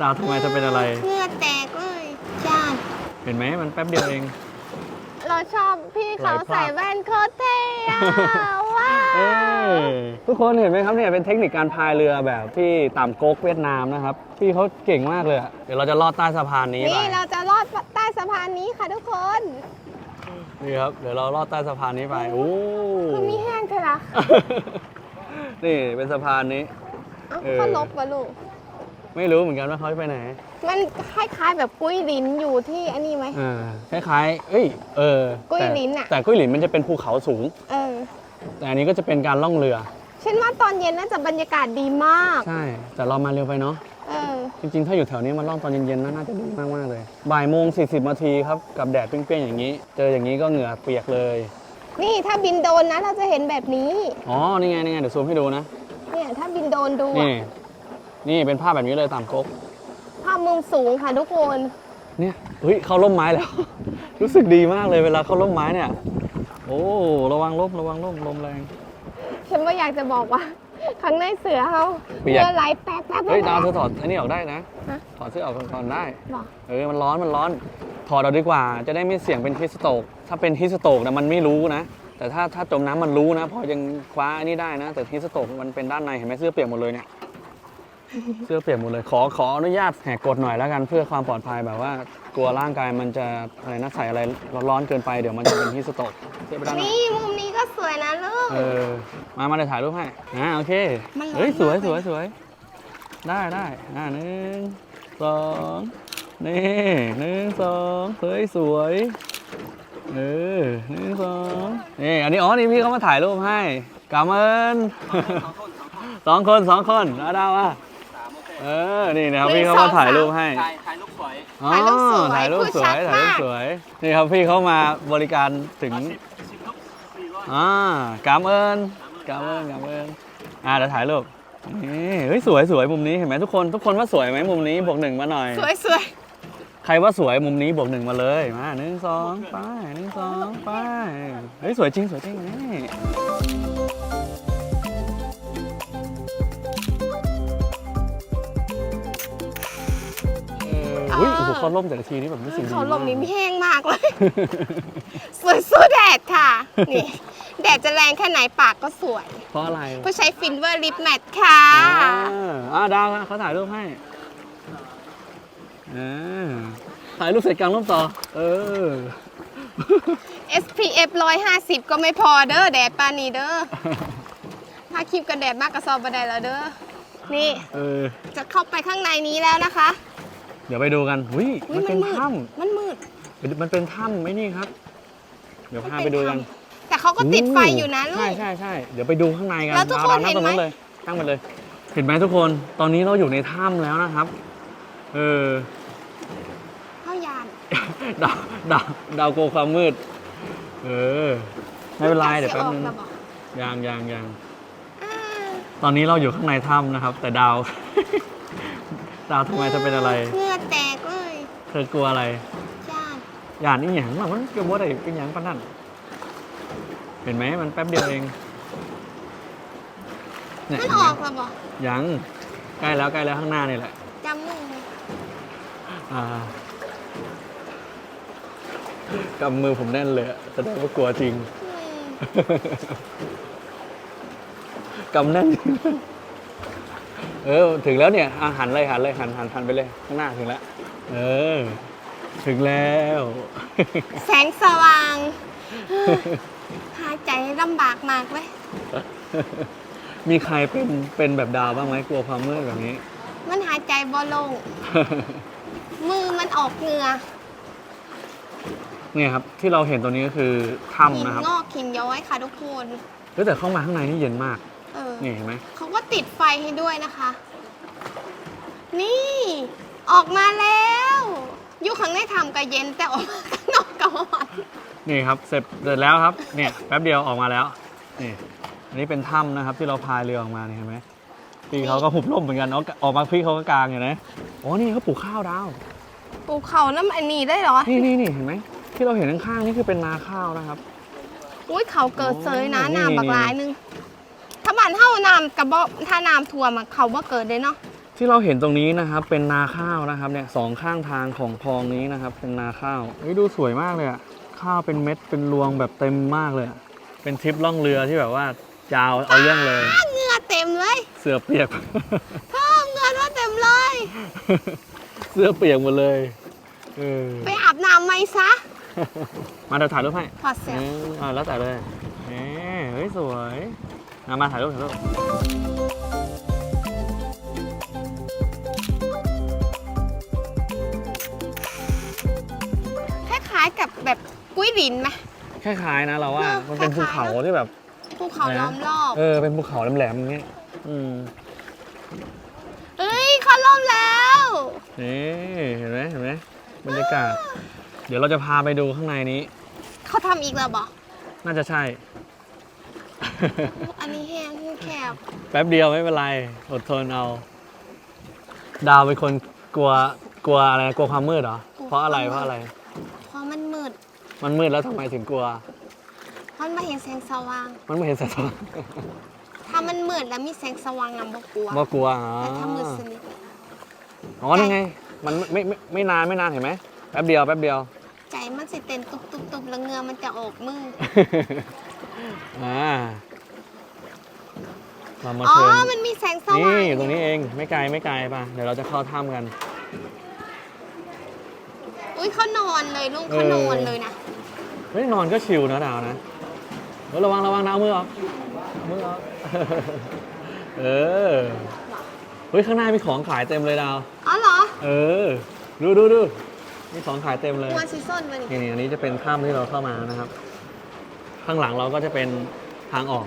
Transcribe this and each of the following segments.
ดาวทำไมจะเป็นอะไร เหงื่อแตกเลยจ้าเห็นไหมมันแป๊บเดียวเอง เราชอบพี่เขาไหลพรากใส่แว่นโคตรเท่อะว้าเอวอทุกคนเห็นไหมครับเนี่ยเป็นเทคนิคการพายเรือแบบที่ตามก๊กเวียดนามนะครับ พี่เขาเก่งมากเลยอะเดี๋ยวเราจะลอดใต้สะพานนี้ไปนี่เราจะลอดใต้สะพานนี้ค่ะทุกคนนี่ครับเดี๋ยวเราลอดใต้สะพานนี้ไปโอ้คือมีแห้งเถอะละนี่เป็นสะพานนี้ เอ้าเออ เขาลบวะลูก ไม่รู้เหมือนกันว่าเขาจะไปไหนมันคล้ายๆแบบกุ้ยลิ้นอยู่ที่อันนี้ไหม อ่าคล้ายๆ เอ้ย เออกุ้ยแต่ลิ้นอะ แต่กุ้ยหลินมันจะเป็นภูเขาสูง เออ แต่อันนี้ก็จะเป็นการล่องเรือ ฉันว่าตอนเย็นน่าจะบรรยากาศดีมาก ใช่ แต่เรามาเร็วไปเนาะ เออ จริงๆ ถ้าอยู่แถวนี้มาล่องตอนเย็นๆนะน่าจะดีมาก ๆ เลย บ่ายโมง 40นาทีครับ กับแดดเปรี้ยงๆ อย่างนี้ เจออย่างนี้ก็เหงื่อเปียกเลย นี่ถ้าบินโดรนนะเราจะเห็นแบบนี้ อ๋อ นี่ไง นี่ไง เดี๋ยวซูมให้ดูนะ เนี่ยถ้าบินโดรนดูนี่อะนี่ เป็นภาพแบบนี้เลยตามก๊กภาพมุมสูงค่ะทุกคนเนี่ยเฮ้ยเข้าร่มไม้แล้ว รู้สึกดีมากเลยเวลาเข้าร่มไม้เนี่ย โอ้ระวังร่มระวังร่มลมแรง ฉันว่าอยากจะบอกว่าข้างในเสือเขาเปียกเรือไหลแป๊บแป๊บเฮ้ยแป๊ดาวบเธอถอดอันนี้ออกได้นะฮะถอดเสื้อออกก่อนได้บอกเออมันร้อนมันร้อนถอดเอาดีกว่า จะได้ไม่เสี่ยงเป็นฮิสโตก ถ้าเป็นฮิสโตกนะมันไม่รู้นะ แต่ถ้าถ้าจมน้ำมันรู้นะ พอยังคว้าอันนี้ได้นะ แต่ฮิสโตกมันเป็นด้านในเห็นไหมเสื้อเปียกหมดเลยเนี่ย เสื้อเปียกหมดเลยขอขออนุญาตแหกกฎหน่อยแล้วกันเพื่อความปลอดภัยแบบว่ากลัวร่างกายมันจะอะไรนะใส่อะไรร้อนๆเกินไปเดี๋ยวมันจะเป็นฮิสโตกเสื้อไปด้านในนี่มุมนี้ก็สวยนะลูก เออมามาเลยถ่ายรูปให้อ่าโอเคมันร้อนเฮ้ยสวยมากเลย สวยสวยได้ได้อ่าหนึ่งสองนี่หนึ่งสองเฮ้ยสวยเออหนึ่งสองนี่อันนี้อ๋อนี่พี่เขามาถ่ายรูปให้กาเมินสองคนสองคนเอาดาวอะ เออ นี่นะครับพี่เขามาถ่ายรูปให้ ถ่ายถ่ายรูปสวย อ๋อถ่ายรูปสวยถ่ายรูปสวยถ่ายรูปพูดชัดมากสวย นี่ครับพี่เขามาบริการถึง สิบรูปสี่ร้อยอ่ากามเอิญกามเอิญกามเอิญอ่าเดี๋ยวถ่ายรูปนี่เฮ้ยสวยสวยมุมนี้เห็นไหมทุกคนทุกคนว่าสวยไหมมุมนี้บวกหนึ่งมาหน่อย สวยสวยใครว่าสวยมุมนี้บวกหนึ่งมาเลยมาหนึ่งสองไปหนึ่งสองไปเฮ้ยสวยจริงสวยจริงนี่ โอ้โหเขาล่มแต่ละทีนี่แบบรู้สึกดีเขาลมนี้มากแห้งมากเลย สวยสู้แดดค่ะ นี่ แดดจะแรงแค่ไหนปากก็สวย เพราะอะไรผู้ใช้ฟินเวอร์ลิปแมทค่ะอ่าอ่าดาวเขาถ่ายรูปให้อ่าถ่ายรูปเสร็จกลางร่มต่อ เออ SPF 150 ก็ไม่พอเด้อแดดปานนี้เด้อถ้าคลิปกันแดดมากกระสอบบันไดแล้วเด้อนี่ เออ จะเข้าไปข้างในนี้แล้วนะคะ เดี๋ยวไปดูกันหุยอุ๊ยมันเป็นมืดถ้มันมืดำมันเป็นถ้ำไหมนี่ครับ เดี๋ยวพาไปดูกันแต่เขาก็ติดไฟอยู่นะลูใช่ก ใช่ใช่เดี๋ยวไปดูข้างในกันแล้วทุกคนดาวนั่งตรงนั้นเห็นไหม เลยตั้งไปเลย เห็นไหมทุกคน ตอนนี้เราอยู่ในถ้ำแล้วนะครับ เออ เข้ายาน ดาวดาวดาวโกลัวความมืด เออ ไม่เป็นไรเดี๋ยวแป๊บนึงจะออกระบอกยังยังยังอ่าตอนนี้เราอยู่ข้างในถ้ำนะครับ แต่ดาว ดาวทำไมจะเป็นอะไรเหงื่อแตกเลยเธอกลัวอะไรจ้าอย่านนี่หยังหรอมันเกี่ยวกับอะไรเป็นหยังปะนั่น เห็นไหมมันแป๊บเดียวเองเนี่ยมันเห็นอไหมอกระบอกยังใกล้แล้วใกล้แล้วข้างหน้านี่แหละ จำมืออ่ากำมือผมแน่นเลยอะแสดงว่ากลัวจริงอืมกำแน่น เออ ถึงแล้วเนี่ยอะหันเลยหันเลยหันหันหันไปเลย ข้างหน้าถึงแล้ว เออ ถึงแล้ว แสงสว่างหายใจลำบากมากเลยมีใครเป็นเป็นแบบดาวบ้างไหมกลัวความมืดแบบนี้ มันหายใจบ่ลง มือมันออกเหงื่อเนี่ยครับ ที่เราเห็นตัวนี้ก็คือหิถ้ำนนะครับงอกหินย้อยค่ะทุกคนเฮ้ยแต่เข้ามาข้างในนี่เย็นมากเออ นี่เห็นไหมเขาก็ติดไฟให้ด้วยนะคะ นี่ ออกมาแล้วอยู่ข้างในทำก็เย็นแต่ออกมาข้างนอกก็ร้อนนี่ครับเสร็จเสร็จแล้วครับเนี่ยแป๊บเดียวออกมาแล้วนี่อันนี้เป็นถ้ำนะครับที่เราพายเรือออกมาเนี่ยเห็นไหมพี่เขาก็หุบร่มเหมือนกันเนาะออกมาพี่เขาก็กลางอยู่นะอ๋อนี่เขาปลูกข้าวดาวปลูกเขาน้ำอันนี้ได้เหรอนี่นี่นี่เห็นไหมที่เราเห็นข้างๆนี่คือเป็นนาข้าวนะครับอุ้ยเขาเกิดเซยนะโอ้น้ำบักนี่หลายหนึงถ้าบ้านเท่าน้ำกระบอกถ้าน้ำท่วมอะเขาว่าเกิดเลยเนาะที่เราเห็นตรงนี้นะครับเป็นนาข้าวนะครับเนี่ยสองข้างทางของคลองนี้นะครับ เป็นนาข้าวเฮ้ยดูสวยมากเลยอะข้าวเป็นเม็ดเป็นรวงแบบเต็มมากเลยอะเป็นทริปล่องเรือที่แบบว่ายาวเอาเรื่องเลยเหงื่อเต็มเลยเสือเปียก เพิ่มเหงื่อมาเต็มเลย เสื้อเปียกหมดเลยเออไปอาบน้ำไหมซะมาเดี๋ยวถ่ายรูปให้ถอดเสื้อ เอออ่าแล้วแต่เลยเอ้ยเฮ้ยสวย มามาถ่ายรูปถ่ายรูปคล้ายๆกับแบบกุ้ยหลินไหม คล้ายๆนะเราว่า เนอะมันเป็นภูคล้ายๆเขาเนอะ ที่แบบ ภูเขาล้อมรอบ เออ เป็นภูเขาแหลมๆอย่างเงี้ย อืม เอ้ยเขาล้อมแล้ว นี่เห็นไหมเห็นไหมบรรยากาศ เดี๋ยวเราจะพาไปดูข้างในนี้ เขาทำอีกแล้วบอน่าจะใช่ อันนี้แห้งแคบแป๊บเดียวไม่เป็นไร อดทนเอา ดาวเป็นคนกลัวกลัวอะไรกลัวความมืดเหรอ เพราะอะไรเพราะอะไร เพราะมันมืด มันมืดแล้วทำไมถึงกลัว มันมาเห็นแสงสว่าง มันไม่เห็นแสงสว่างถ้ามันมืดแล้วมีแสงสว่างนำบกลัวบ่กลัวอ๋อแต่ถ้ามืดสนิทอ๋อนี่ไง มันไม่ไม่ไม่นานไม่นานเห็นไหมแป๊บเดียวแป๊บเดียว ใจมันสิเต้นตุบตุบตุบแล้วเหงือมันจะออกมือ อ่าเรามาอ๋อ เชิญมันมีแสงสนี่ว่างอยู่ตรงนี้เองไม่ไกลไม่ไกลป่ะเดี๋ยวเราจะเข้าถ้ำกัน อุ้ยเขานอนเลยลุงเขาเออนอนเลยนะ เฮ้ยนอนก็ชิลนะดาวนะเฮ้ยระวังระวังนะเอามือออกเอามือออกเออเฮ้ยข้างหน้ามีของขายเต็มเลยดาว อ๋อเหรอเออ ดูดูดูมีของขายเต็มเลยหัวซีซ่อนมานี่นี่นี่อันนี้จะเป็นถ้ำที่เราเข้ามานะครับ ข้างหลังเราก็จะเป็นทางออก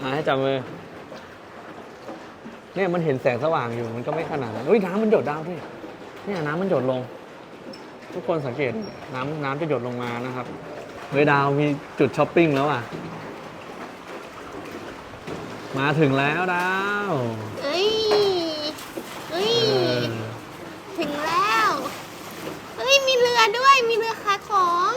อ่าให้จับมือ เนี่ยมันเห็นแสงสว่างอยู่มันก็ไม่ขนาดนั้นอุ้ยน้ำมันหยดดาวด้วยเนี่ยน้ำมันหยดลง ทุกคนสังเกตน้ำน้ำจะหยดลงมานะครับเฮ้ยดาวมีจุดช้อปปิ้งแล้วอะ มาถึงแล้วดาวเอ้ยเอ้ยเออถึงแล้วเอ้ยมีเรือด้วยมีเรือขายของ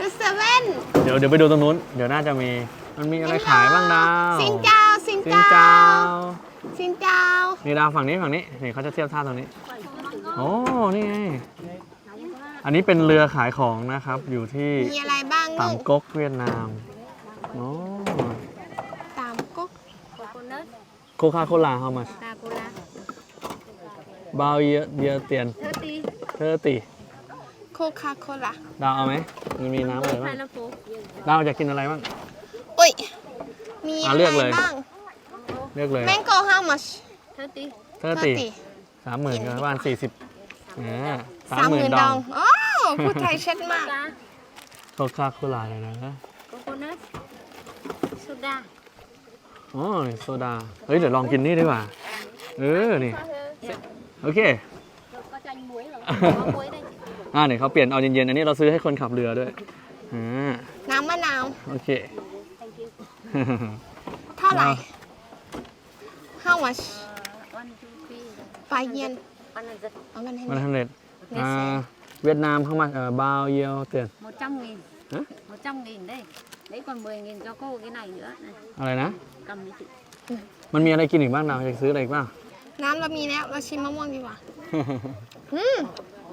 เรือเซเว่นเดี๋ยวเดี๋ยวไปดูตรงนู้น เดี๋ยวน่าจะมี มันมีอะไรขายบ้างดาวสินเจ้าสินสินเจ้าเจ้าสินเจ้านี่ดาวฝั่งนี้ฝั่งนี้นี่เขาจะเทียบท่าตรงนี้ โอ้ นี่ไง อันนี้เป็นเรือขายของนะครับ อยู่ที่มีอะไรบ้างตามลูกก๊กเวียดนาม โอ้ตามก๊ก coconut โคคาโคลา how much ta cola บาวเยอะเยอะเตียน30เธอติโค คาโคล่าดาวเอาไหมมันมีน้ำอะไรบ้าง pineapple ดาวอยากกินอะไรบ้าง อุ้ย มีอะอะไรเลือกเลยบ้างเลือกเลยแมงโก้ how much 30เธอติสามหมื่นกับประมาณสี่สิบอ่าสามสามหหมื่มื่นนดดอองงโอ้พูดไทยชัดมาก coca โคคาโคลาเลยนะ coconut soda อ๋อโซดา เฮ้ย เดี๋ยวลองกินนี่ดีกว่า เออ นี่ โอเค có chanh muối rồi có muối đây อ่าเดี๋ยวเขาเปลี่ยนเอาเย็นๆอันนี้เราซื้อให้คนขับเรือด้วยอ่าน้ำมะนาว โอเค thank you เท่าไหร่ว้าว how much uh, one two three ปลาเย็น one hundred เอามันให้มันหน่อยทำเร็จอ่าเวียดนามเข้ามาเอ่อบาวเยียวเตือน một trăm nghìn Hả? một trăm nghìn đây đấy còn 10 nghìn cho cô cái này nữa này อะไรนะ cầm đi chị มันมีอะไรกินอีกบ้างดาวอยากซื้ออะไรอีกบ้าง น้ำเรามีแล้ว เราชิมมะม่วงดีกว่า อืม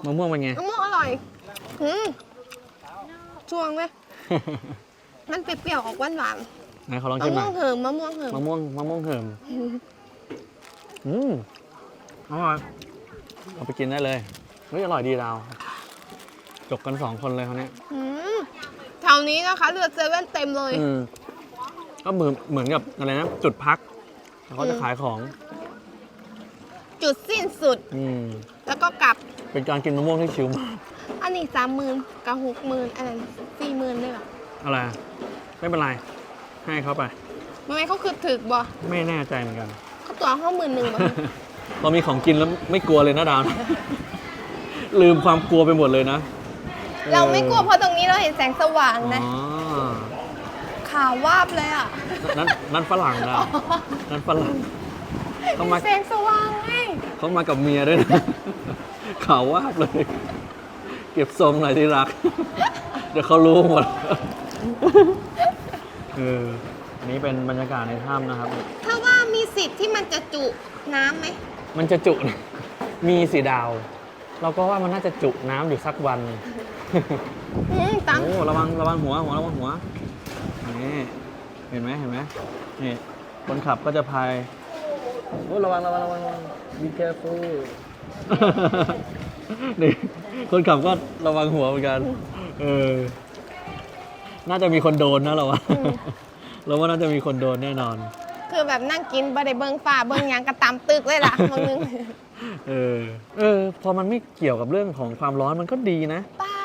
มะม่วงเป็นไง มะ ม่วงอร่อยอืมจวงเลยมันเปรี้ยวๆออกหวานไหนขอลองๆมะชิมหม่น่วองยเหิมมะม่วงเหิม มะม่วงมะม่วงเหิมอืมอร่อยเอาไปกินได้เลยเฮ้ยอร่อยดีดาวจบกันสองคนเลยเขาวเนี้ยอืมแถวนี้นะคะ เรือเซเว่นเต็มเลย อืมก็เหมือนเหมือนกับอะไรนะจุดพักแล้วเขาจะขายของ จุดสิ้นสุดอืม แล้วก็กลับ เป็นการกินมะม่วงที่ชิวมากอันนี้สามหมื่นกับหกหมื่นอันนั้นสี่หมื่นเลยเหรออะไรอะไม่เป็นไร ให้เขาไป ทำไมเขาคือถึกบ่ไม่แน่ใจเหมือนกัน เขาตัวห้าหมื่นหนึ่งบ่พอมีของกินแล้วไม่กลัวเลยนะดาวนะ ลืมความกลัวไปหมดเลยนะเราไม่กลัวเพราะตรงนี้เราเห็นแสงสว่างอ๋นะอขาววาบเลยอะนั่นนั่นฝรั่งดาวนั่นฝรั่งเขามาแสงสว่างไงเขามากับเมียด้วยนะ ข่าวว่าบเลย เก็บทรงหน่อยที่รัก เดี๋ยวเขารู้หมดเอออันนี้เป็นบรรยากาศในถ้ำนะครับ ถ้าสิทธิ์ที่มันจะจุน้ำไหม มันจะจุ มีสีดาว เราก็ว่ามันน่าจะจุน้ำอยู่สักวัน อืมตัง โอ้ระวังระวังหัวหัวระวังหัวนี่เห็นไหมเห็นไหมนี่คนขับก็จะพายโอ้ระวังระวังระวังระวัง be careful นี่คนขับก็ระวังหัวเหมือนกัน เออ น่าจะมีคนโดนนะเราว่าเราว่าน่าจะมีคนโดนแน่นอน คือแบบนั่งกินบ่ได้เบิ่งฟ้าเบิ่งหยังกระตามตึกเลยล่ะบางนึงเออ เออ พอมันไม่เกี่ยวกับเรื่องของความร้อนมันก็ดีนะป้า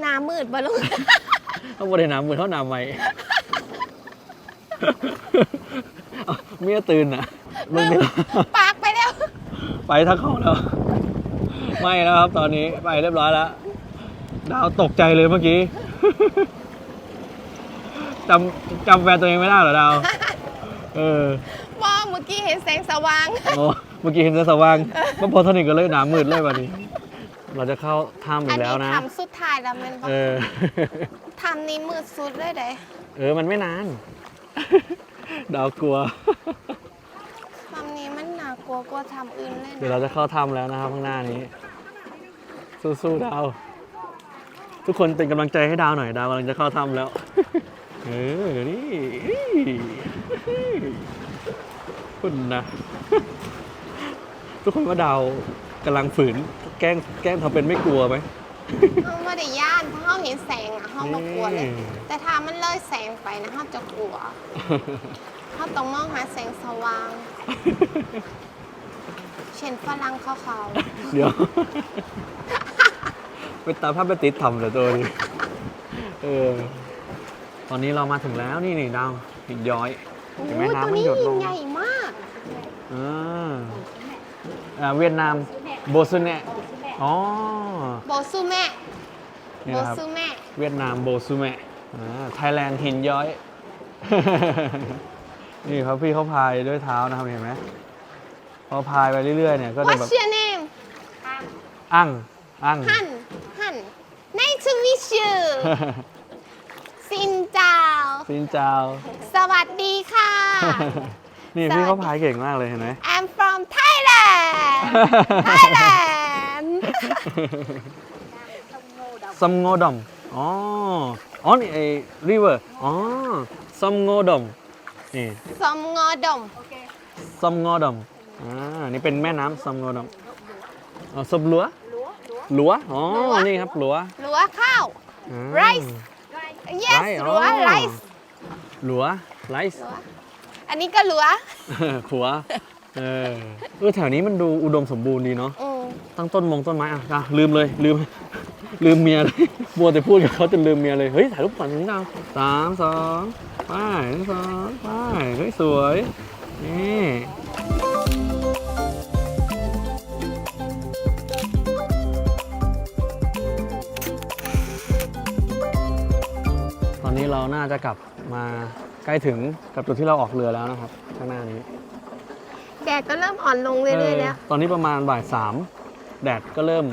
หน้ามืดบ่ลงเขาบริหน้ำมือเท่าน้ำไหมเอาเมียตื่นอะมึงนี่ปากไปแล้ว ไปทั้งเขาแล้ว ไม่แล้วครับตอนนี้ไปเรียบร้อยแล้ว ดาวตกใจเลยเมื่อกี้จำจำแฟนตัวเองไม่ได้เหรอดาว เออมองเมื่อกี้เห็นแสงสว่าง โอ้เมื่อกี้เห็นแต่สว่างก็พอสนิทกันเลยหนามืดเลยวันนี้ เราจะเข้าถ้ำอีอักนแล้วนี้นะทำสุดท้ายแล้วแมันบอกเออทำนี้มืดสุดเลยเด้เออ มันไม่นาน ดาวกลัวทำนี้มันน่า กลัวกว่าทำอื่นเลยเดี๋ยวนะเราจะเข้าถ้ำแล้วนะครับข้างหน้านี้ สู้ๆดาว ทุกคนเป็นกำลังใจให้ดาวหน่อยดาวกำลังจะเข้าถ้ำแล้ว เออนี่คุณนะทุกคนว่าดาวกำลังฝืน แกล้งแกล้งทำเป็นไม่กลัวไหมเขาไม่ได้ย่านเพราะเขาเห็นแสงอะเขาไม่กลัวเลยนี่แต่ถ้ามันเลยแสงไปนะเขาจะกลัวเขาต้องมองหาแสงสว่าง เช่นฝรั่งขาวเดี๋ยว ไปตามภาพไปติดทำเหรอตัวนี้เออ ตอนนี้เรามาถึงแล้วนี่นี่ดาวหินย้อยๆโอ้เห็นไหมยน้ำตัวมันนี้หยดลยิ่งงใหญ่มากอ่าอ่าเวียดนามโบซุเนะอ๋อโบซูแม่นี่โบนะครับ ซูแม่เวียดนามโบซุเมะอ่าไทยแลนด์หินย้อย นี่ครับพี่เขาพายด้วยเท้านะครับเห็นไหมพ อพายไปเรื่อยๆเนี่ยก็จะแบบ What's your name อั้งอั้งฮันฮัน Nice to meet you ซินเจ้าซินเจ้าสวัสดีค่ะ นี่พี่เขาพายเก่งมากเลยเห็นไหม I'm from Thailand Thailand ซัมโงดอมอ๋ออ๋อนี่ไอ้ริเวอร์อ๋อซัมโงดอมนี่ สมงอดมซัมโงดอม อ่านี่เป็นแม่น้ำซัมโงดอมอ๋อซับหลัวหลัวอ๋อนี่ครับหลัวหลัวข้าว อ่า Rice yes ไรซ์หลัว อ๋อ rice หลัวไรซ์หลัวอันนี้ก็หลัวขัวเออเออแถวนี้มันดูอุดมสมบูรณ์ดีเนาะอืมตั้งต้นมงต้นไม้อะอะลืมเลยลืม ลืมเมียเลยมัวแต่พูดกับเขาจนลืมเมียเลยเฮ้ยถ่ายรูปก่อนนี่ดาวสามสองไปหนึ่งสองไปเฮ้ยสวยนี่ เราน่าจะกลับมาใกล้ถึงกับจุดที่เราออกเรือแล้วนะครับ ข้างหน้านี้ แดดก็เริ่มอ่อนลงเรื่อยๆแล้วเออตอนนี้ประมาณบ่ายสามแดดก็เริ่ม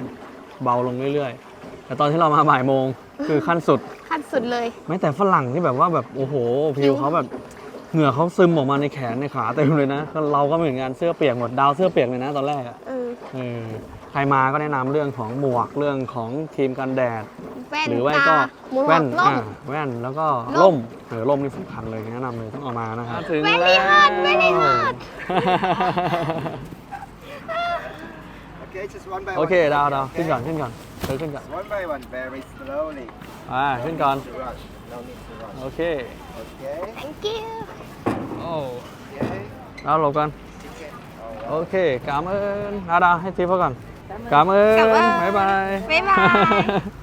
เบาลงเรื่อยๆ แต่ตอนที่เรามาบ่ายโมงคือขั้นสุด ขั้นสุดเลยแม้แต่ฝรั่งที่แบบว่าแบบโอ้โหผิวเขาแบบเหงื่อเขาซึมออกมาในแขนในขาเต็มเลยนะก็เราก็เหมือนกันเสื้อเปียกหมดดาวเสื้อเปียกเลยนะตอนแรกอะเออเออ ใครมาก็แนะนำเรื่องของหมวกเรื่องของครีมกันแดด แว่นหรือว่าตาก็หมวกแว่นล่ม อ่าแว่นแล้วก็ร่ร่ม มเออร่มนี่สำคัญเลยแนะนำเลยต้องเอามานะครับถึง Very hot, very hot Okay, just one by โอ one. เคดาวดาวขึ้นก่อนขึ้นก่อนเธอขึ้นก่อน One by one, very slowly. อ่าขึ้นก่อน To rush. No need to rush. โอเค Okay. thank you โอ้ Okay. ดาวหลบกัน Alright. โอเคกามเอินดาวดาวให้ทิปเขาก่อน กามเอิน cảm ơn บ๊ายบาย บ๊ายบาย